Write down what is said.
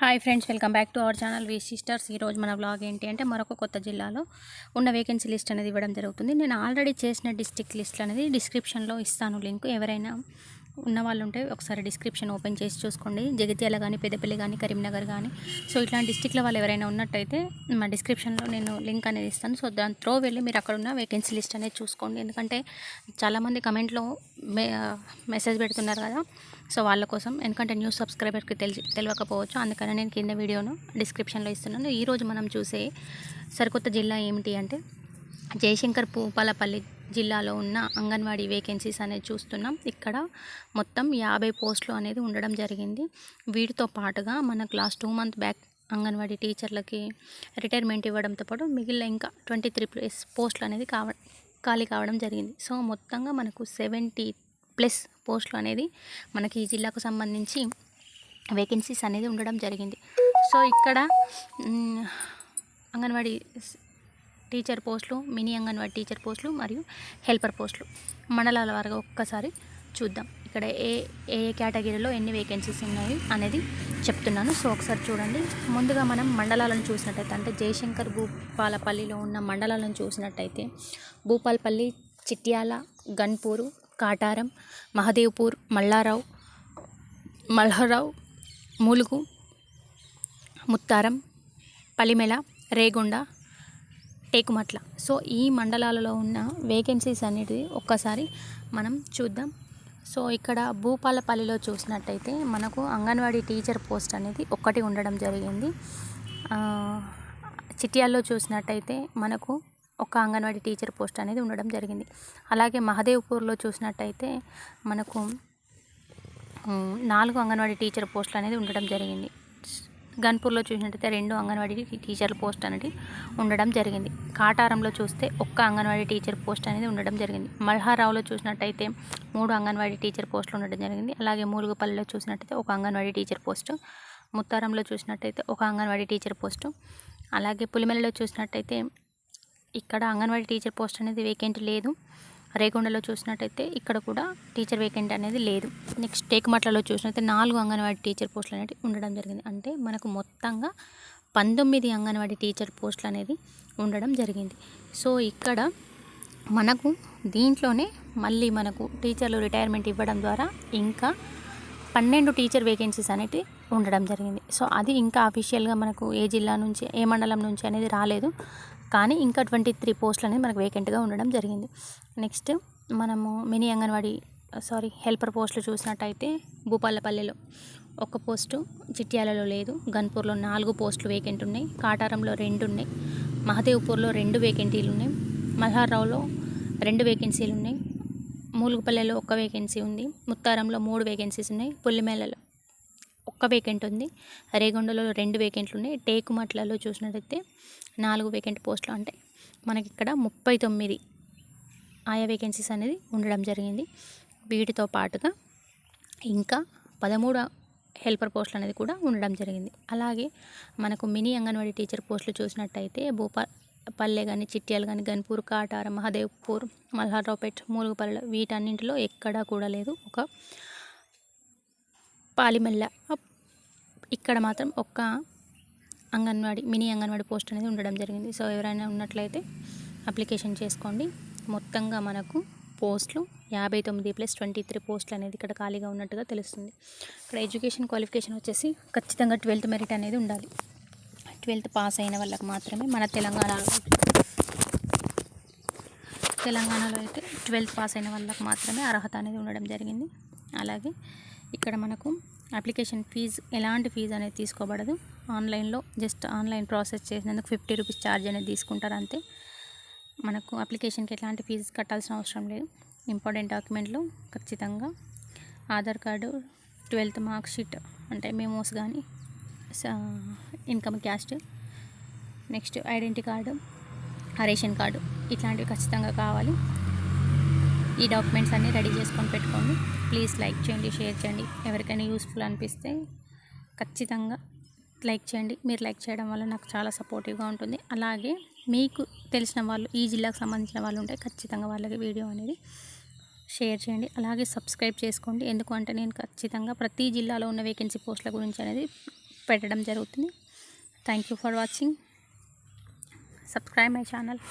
Hi friends welcome back to our channel V sisters ఈరోజు మన blog ఏంటి అంటే మరొక కొత్త జిల్లాలో ఉన్న వేకెన్సీ లిస్ట్ అనేది ఇవ్వడం జరుగుతుంది. నేను ఆల్రెడీ చేసిన డిస్టిక్ లిస్ట్ అనేది డిస్క్రిప్షన్లో ఇస్తాను లింక్. ఎవరైనా ఉన్న వాళ్ళు ఉంటే ఒకసారి డిస్క్రిప్షన్ ఓపెన్ చేసి చూసుకోండి. జగిత్యాల కానీ పెద్దపల్లి కానీ కరీంనగర్ కానీ సో ఇట్లాంటి డిస్టిక్లో వాళ్ళు ఎవరైనా ఉన్నట్టయితే మా డిస్క్రిప్షన్లో నేను లింక్ అనేది ఇస్తాను. సో దాని త్రో వెళ్ళి మీరు అక్కడ ఉన్న వేకెన్సీ లిస్ట్ అనేది చూసుకోండి. ఎందుకంటే చాలామంది కమెంట్లో మెసేజ్ పెడుతున్నారు కదా. సో వాళ్ళ కోసం ఎందుకంటే న్యూస్ సబ్స్క్రైబర్కి తెలిసి తెలియకపోవచ్చు అందుకని నేను కింద వీడియోను డిస్క్రిప్షన్లో ఇస్తున్నాను. ఈరోజు మనం చూసే సరికొత్త జిల్లా ఏమిటి అంటే జయశంకర్ పూపాలపల్లి జిల్లాలో ఉన్న అంగన్వాడీ వేకెన్సీస్ అనేది చూస్తున్నాం. ఇక్కడ మొత్తం యాభై పోస్టులు అనేది ఉండడం జరిగింది. వీటితో పాటుగా మనకు last two month back anganwadi టీచర్లకి retirement ఇవ్వడంతో పాటు మిగిలిన ఇంకా ట్వంటీ త్రీ ప్లస్ పోస్టులు అనేది కావ ఖాళీ కావడం జరిగింది. సో మొత్తంగా మనకు సెవెంటీ ప్లస్ పోస్టులు అనేది మనకి ఈ జిల్లాకు సంబంధించి వేకెన్సీస్ అనేది ఉండడం జరిగింది. సో ఇక్కడ అంగన్వాడీ టీచర్ పోస్టులు మినీ అంగన్వాడీ టీచర్ పోస్టులు మరియు హెల్పర్ పోస్టులు. మండలాల వారిగా ఒక్కసారి చూద్దాం. ఇక్కడ ఏ ఏ కేటగిరీలో ఎన్ని వేకెన్సీస్ ఉన్నాయి అనేది చెప్తున్నాను. సో ఒకసారి చూడండి. ముందుగా మనం మండలాలను చూసినట్టయితే అంటే జయశంకర్ భూపాలపల్లిలో ఉన్న మండలాలను చూసినట్టయితే భూపాలపల్లి చిట్యాల గన్పూరు కాటారం మహదేవ్పూర్ మల్లారావు మల్హరావు మూలుగు ముత్తారం పలిమెల రేగొండ టేకుమట్ల. సో ఈ మండలాలలో ఉన్న వేకెన్సీస్ అనేది ఒక్కసారి మనం చూద్దాం. సో ఇక్కడ భూపాలపల్లిలో చూసినట్టయితే మనకు అంగన్వాడీ టీచర్ పోస్ట్ అనేది ఒక్కటి ఉండడం జరిగింది. చిట్యాల్లో చూసినట్టయితే మనకు ఒక అంగన్వాడీ టీచర్ పోస్ట్ అనేది ఉండడం జరిగింది. అలాగే మహదేవ్పూర్లో చూసినట్టయితే మనకు నాలుగు అంగన్వాడీ టీచర్ పోస్టులు అనేది ఉండడం జరిగింది. గన్పూర్లో చూసినట్టయితే రెండు అంగన్వాడీ టీచర్ల టీచర్ పోస్ట్ అనేది ఉండడం జరిగింది. కాటారంలో చూస్తే ఒక్క అంగన్వాడీ టీచర్ పోస్ట్ అనేది ఉండడం జరిగింది. మల్హారావులో చూసినట్టయితే మూడు అంగన్వాడీ టీచర్ పోస్టులు ఉండడం జరిగింది. అలాగే మూలుగుపల్లిలో చూసినట్టయితే ఒక అంగన్వాడీ టీచర్ పోస్టు ముత్తారంలో చూసినట్టయితే ఒక అంగన్వాడీ టీచర్ పోస్టు అలాగే పులిమెలలో చూసినట్టయితే ఇక్కడ అంగన్వాడీ టీచర్ పోస్ట్ అనేది వేకెంట్ లేదు. రేగొండలో చూసినట్టయితే ఇక్కడ కూడా టీచర్ వేకెంట్ అనేది లేదు. నెక్స్ట్ టేకుమట్లలో చూసినట్టయితే నాలుగు అంగన్వాడీ టీచర్ పోస్టులు అనేవి ఉండడం జరిగింది. అంటే మనకు మొత్తంగా పంతొమ్మిది అంగన్వాడీ టీచర్ పోస్టులు అనేది ఉండడం జరిగింది. సో ఇక్కడ మనకు దీంట్లోనే మళ్ళీ మనకు టీచర్లు రిటైర్మెంట్ ఇవ్వడం ద్వారా ఇంకా పన్నెండు టీచర్ వేకెన్సీస్ అనేవి ఉండడం జరిగింది. సో అది ఇంకా అఫీషియల్గా మనకు ఏ జిల్లా నుంచి ఏ మండలం నుంచి అనేది రాలేదు. కానీ ఇంకా ట్వంటీ త్రీ పోస్టులు అనేది మనకు వేకెంట్గా ఉండడం జరిగింది. నెక్స్ట్ మనము మినీ అంగన్వాడీ సారీ హెల్పర్ పోస్టులు చూసినట్టయితే భూపాలపల్లిలో ఒక పోస్టు చిట్యాలలో లేదు. గన్పూర్లో నాలుగు పోస్టులు వేకెంట్ ఉన్నాయి. కాటారంలో రెండు ఉన్నాయి. మహదేవ్పూర్లో రెండు వేకెంటీలు ఉన్నాయి. మల్హార్రావులో రెండు వేకెన్సీలు ఉన్నాయి. మూలుగుపల్లెలో ఒక్క వేకెన్సీ ఉంది. ముత్తారంలో మూడు వేకెన్సీస్ ఉన్నాయి. పుల్లిమేలలో ఒక్క వేకెంట్ ఉంది. రేగొండలో రెండు వేకెంట్లు ఉన్నాయి. టేకుమట్లలో చూసినట్టయితే నాలుగు వేకెంట్ పోస్టులు అంటే మనకి ఇక్కడ ముప్పై తొమ్మిది ఆయా వేకెన్సీస్ అనేది ఉండడం జరిగింది. వీటితో పాటుగా ఇంకా పదమూడు హెల్పర్ పోస్టులు అనేది కూడా ఉండడం జరిగింది. అలాగే మనకు మినీ అంగన్వాడీ టీచర్ పోస్టులు చూసినట్టయితే భూపాల్ పల్లె కానీ చిట్యాలు కానీ గన్పూర్ కాటార మహదేవ్పూర్ మల్హారావుపేట్ మూలుగుపల్లె వీటన్నింటిలో ఎక్కడా కూడా లేదు. ఒక పాలిమెల్ల ఇక్కడ మాత్రం ఒక్క అంగన్వాడీ మినీ అంగన్వాడీ పోస్ట్ అనేది ఉండడం జరిగింది. సో ఎవరైనా ఉన్నట్లయితే అప్లికేషన్ చేసుకోండి. మొత్తంగా మనకు పోస్టులు యాభై తొమ్మిది ప్లస్ ట్వంటీ త్రీ పోస్టులు అనేది ఇక్కడ ఖాళీగా ఉన్నట్టుగా తెలుస్తుంది. ఇక్కడ ఎడ్యుకేషన్ క్వాలిఫికేషన్ వచ్చేసి ఖచ్చితంగా ట్వెల్త్ మెరిట్ అనేది ఉండాలి. ట్వెల్త్ పాస్ అయిన వాళ్ళకి మాత్రమే మన తెలంగాణలో తెలంగాణలో అయితే ట్వెల్త్ పాస్ అయిన వాళ్ళకి మాత్రమే అర్హత అనేది ఉండడం జరిగింది. అలాగే ఇక్కడ మనకు అప్లికేషన్ ఫీజు ఎలాంటి ఫీజు అనేది తీసుకోబడదు. ఆన్లైన్లో జస్ట్ ఆన్లైన్ ప్రాసెస్ చేసినందుకు ఫిఫ్టీ రూపీస్ ఛార్జ్ అనేది తీసుకుంటారు అంతే. మనకు అప్లికేషన్కి ఎలాంటి ఫీజు కట్టాల్సిన అవసరం లేదు. ఇంపార్టెంట్ డాక్యుమెంట్లు ఖచ్చితంగా Aadhaar card twelfth mark sheet అంటే మెమోస్ కానీ income caste next identity card ration card ఇట్లాంటివి ఖచ్చితంగా కావాలి. ఈ డాక్యుమెంట్స్ అన్నీ రెడీ చేసుకొని పెట్టుకోండి. ప్లీజ్ లైక్ చేయండి షేర్ చేయండి. ఎవరికైనా యూస్ఫుల్ అనిపిస్తే ఖచ్చితంగా లైక్ చేయండి. మీరు లైక్ చేయడం వల్ల నాకు చాలా సపోర్టివ్గా ఉంటుంది. అలాగే మీకు తెలిసిన వాళ్ళు ఈ జిల్లాకు సంబంధించిన వాళ్ళు ఉంటే ఖచ్చితంగా వాళ్ళకి వీడియో అనేది షేర్ చేయండి. అలాగే సబ్స్క్రైబ్ చేసుకోండి. ఎందుకంటే నేను ఖచ్చితంగా ప్రతి జిల్లాలో ఉన్న వేకెన్సీ పోస్టుల గురించి అనేది పెట్టడం జరుగుతుంది. Thank you for watching subscribe my channel